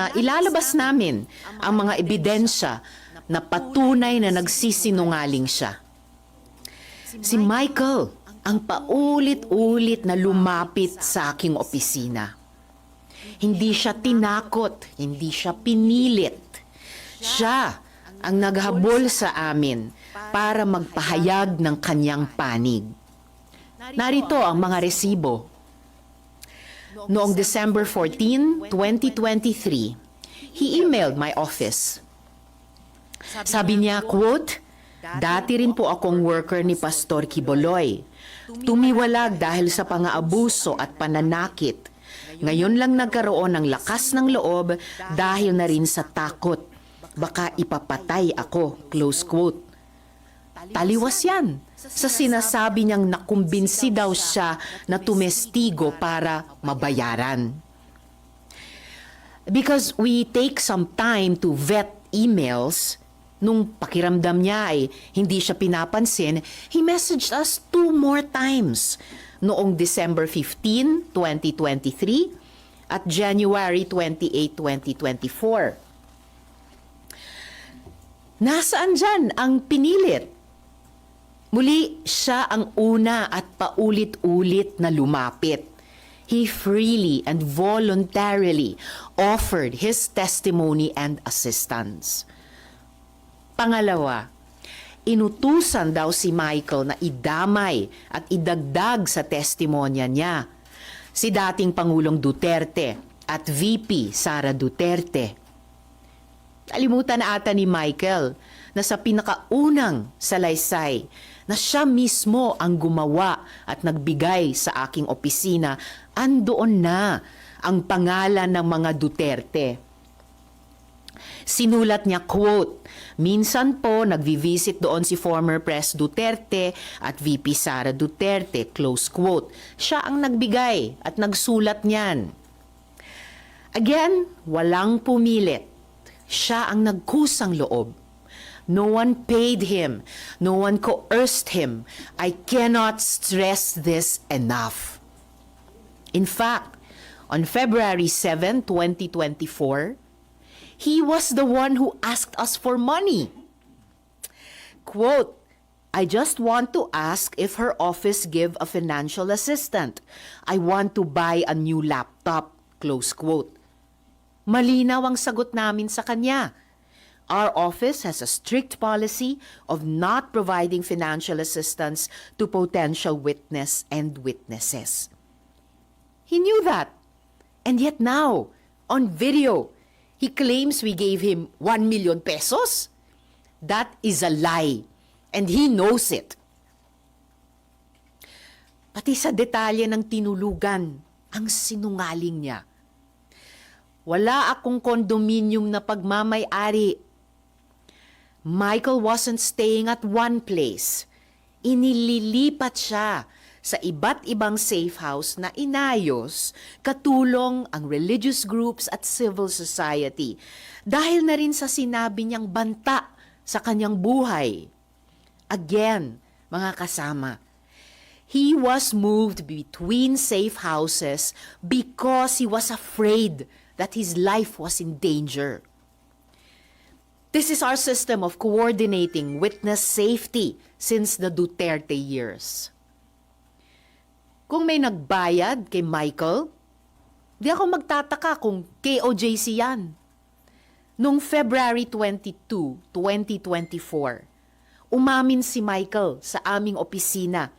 Ah, ilalabas namin ang mga ebidensya na patunay na nagsisinungaling siya. Si Michael ang paulit-ulit na lumapit sa aking opisina. Hindi siya tinakot, hindi siya pinilit. Siya ang naghabol sa amin para magpahayag ng kanyang panig. Narito ang mga resibo. Noong December 14, 2023, he emailed my office. Sabi niya, quote, Dati rin po akong worker ni Pastor Kiboloy. Tumiwalag dahil sa pang-aabuso at pananakit. Ngayon lang nagkaroon ng lakas ng loob dahil na rin sa takot. Baka ipapatay ako, close quote. Taliwas yan sa sinasabi niyang nakumbinsi daw siya na tumestigo para mabayaran. Because we take some time to vet emails, nung pakiramdam niya ay hindi siya pinapansin, he messaged us two more times noong December 15, 2023 at January 28, 2024. Nasaan dyan ang pinilit? Muli, siya ang una at paulit-ulit na lumapit. He freely and voluntarily offered his testimony and assistance. Pangalawa, inutusan daw si Michael na idamay at idagdag sa testimonya niya si dating Pangulong Duterte at VP Sara Duterte. Kalimutan na ata ni Michael na sa pinakaunang salaysay na siya mismo ang gumawa at nagbigay sa aking opisina, andoon na ang pangalan ng mga Duterte. Sinulat niya, quote, Minsan po nagvi-visit doon si former Pres Duterte at VP Sara Duterte, close quote. Siya ang nagbigay at nagsulat niyan. Again, walang pumilit. Siya ang nagkusang loob. No one paid him. No one coerced him. I cannot stress this enough. In fact, on February 7, 2024, he was the one who asked us for money. Quote, I just want to ask if her office give a financial assistant. I want to buy a new laptop. Close quote. Malinaw ang sagot namin sa kanya. Our office has a strict policy of not providing financial assistance to potential witness and witnesses. He knew that. And yet now, on video, he claims we gave him 1 million pesos. That is a lie. And he knows it. Pati sa detalye ng tinulugan, ang sinungaling niya. Wala akong kondominium na pagmamay-ari. Michael wasn't staying at one place. Inililipat siya sa iba't ibang safe house na inayos katulong ang religious groups at civil society dahil na rin sa sinabi niyang banta sa kanyang buhay. Again, mga kasama, he was moved between safe houses because he was afraid that his life was in danger. This is our system of coordinating witness safety since the Duterte years. Kung may nagbayad kay Michael, di ako magtataka kung KOJC yan. Noong February 22, 2024, umamin si Michael sa aming opisina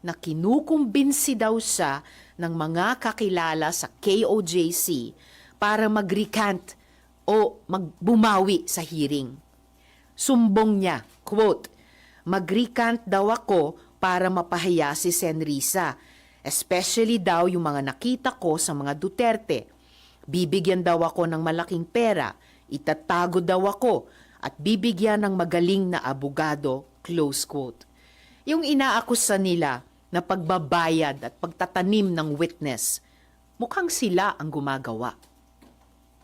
na kinukumbinsi daw siya ng mga kakilala sa KOJC para mag-recant o magbumawi sa hearing. Sumbong niya, quote, mag-recant daw ako para mapahiya si Senrisa, especially daw yung mga nakita ko sa mga Duterte. Bibigyan daw ako ng malaking pera, itatago daw ako, at bibigyan ng magaling na abogado, close quote. Yung inaakusa nila na pagbabayad at pagtatanim ng witness, mukhang sila ang gumagawa.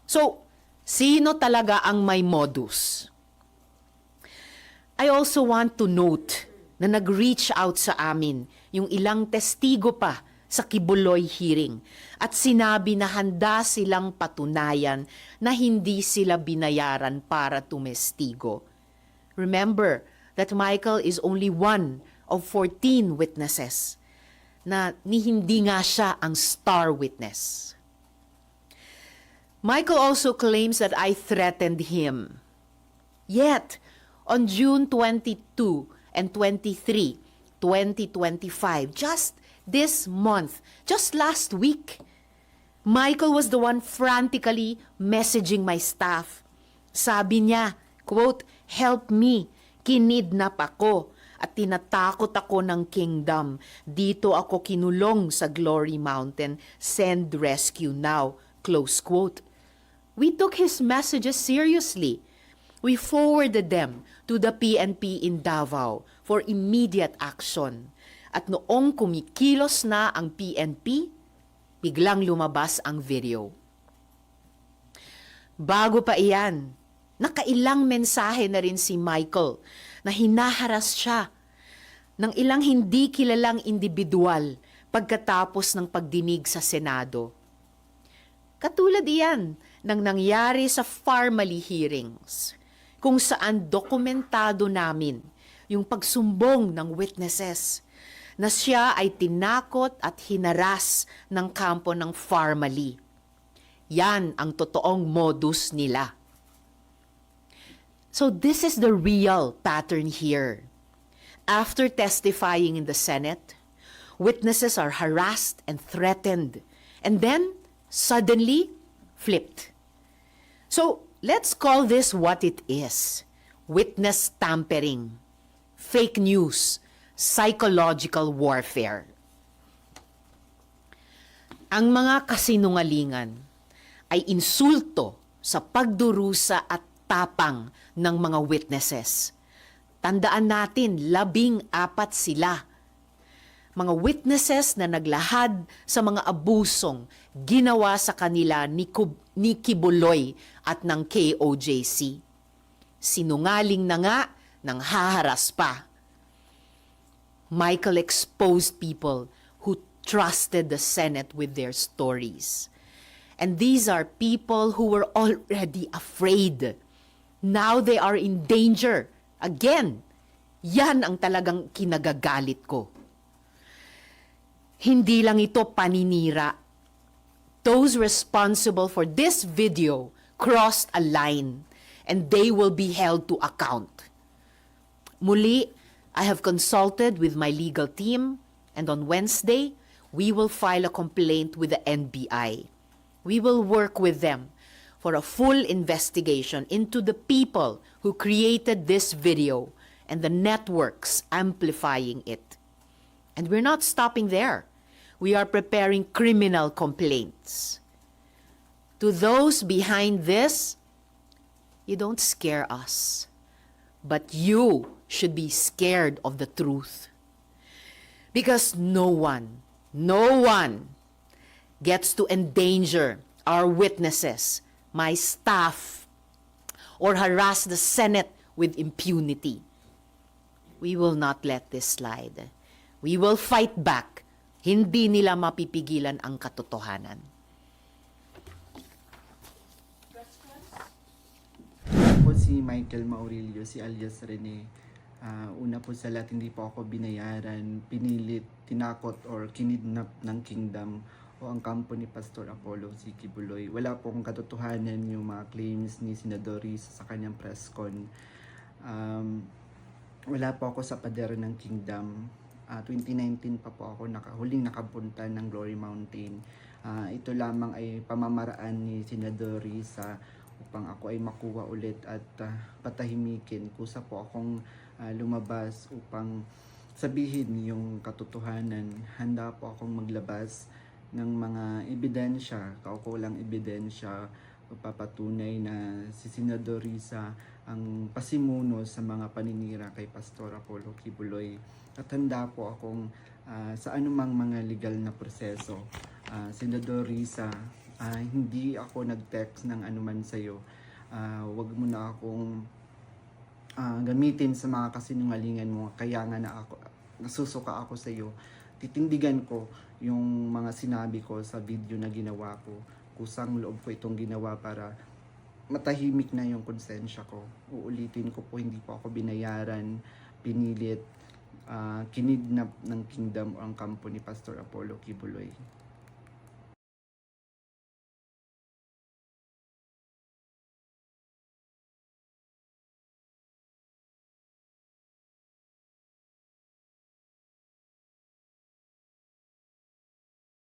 So, sino talaga ang may modus? I also want to note na nag-reach out sa amin yung ilang testigo pa sa Kibuloy hearing at sinabi na handa silang patunayan na hindi sila binayaran para tumestigo. Remember that Michael is only one of 14 witnesses na ni hindi nga siya ang star witness. Michael also claims that I threatened him. Yet, on June 22 and 23, 2025, just this month, just last week, Michael was the one frantically messaging my staff. Sabi niya, quote, help me, kinidnap ako at tinatakot ako ng kingdom. Dito ako kinulong sa Glory Mountain. Send rescue now. Close quote. We took his messages seriously. We forwarded them to the PNP in Davao for immediate action. At noong kumikilos na ang PNP, biglang lumabas ang video. Bago pa iyan, nakailang mensahe na rin si Michael na hinaharas siya ng ilang hindi kilalang individual pagkatapos ng pagdinig sa Senado. Katulad iyan ng nangyari sa Farmally hearings, kung saan dokumentado namin yung pagsumbong ng witnesses na siya ay tinakot at hinaras ng kampo ng Farmally. Yan ang totoong modus nila. So this is the real pattern here. After testifying in the Senate, witnesses are harassed and threatened, and then suddenly flipped. So let's call this what it is witness tampering, fake news, psychological warfare. Ang mga kasinungalingan ay insulto sa pagdurusa at tapang ng mga witnesses. Tandaan natin, labing apat sila. Mga witnesses na naglahad sa mga abusong ginawa sa kanila ni, Kub- ni Kibuloy at ng KOJC. Sinungaling na nga nang haharas pa. Michael exposed people who trusted the Senate with their stories. And these are people who were already afraid. Now they are in danger. Again, yan ang talagang kinagagalit ko. Hindi lang ito paninira. Those responsible for this video crossed a line and they will be held to account. Muli, I have consulted with my legal team and on Wednesday, we will file a complaint with the NBI. We will work with them for a full investigation into the people who created this video and the networks amplifying it. And we're not stopping there. We are preparing criminal complaints. To those behind this, you don't scare us, but you should be scared of the truth. Because no one, no one gets to endanger our witnesses, my staff, or harass the Senate with impunity. We will not let this slide. We will fight back. Hindi nila mapipigilan ang katotohanan. po si Michael Maurilio, si alias Rene. Ah, una po sa lahat, hindi po ako binayaran, pinilit, tinakot or kinidnap ng kingdom o ang kampo ni Pastor Apollo si Kibuloy. Wala pong katotohanan yung mga claims ni Senadori sa kanyang press con. Um, wala po ako sa pader ng kingdom. Ah, 2019 pa po ako naka, huling nakapunta ng Glory Mountain. Ah, ito lamang ay pamamaraan ni Senadori sa upang ako ay makuha ulit at ah, patahimikin. Kusa po akong ah, lumabas upang sabihin yung katotohanan. Handa po akong maglabas ng mga ebidensya, kaukulang ebidensya papatunay na si Senador Risa ang pasimuno sa mga paninira kay Pastor Apollo Kibuloy. At handa po akong ah, sa anumang mga legal na proseso. Ah, Senador Risa, ah, hindi ako nag-text ng anuman sa'yo. Ah, wag mo na akong ah, gamitin sa mga kasinungalingan mo. Kaya nga na ako, nasusuka ako sa iyo. Titindigan ko yung mga sinabi ko sa video na ginawa ko, kusang loob ko itong ginawa para matahimik na yung konsensya ko. Uulitin ko po, hindi po ako binayaran, pinilit, ah, kinidnap ng kingdom o ang kampo ni Pastor Apollo Kibuloy.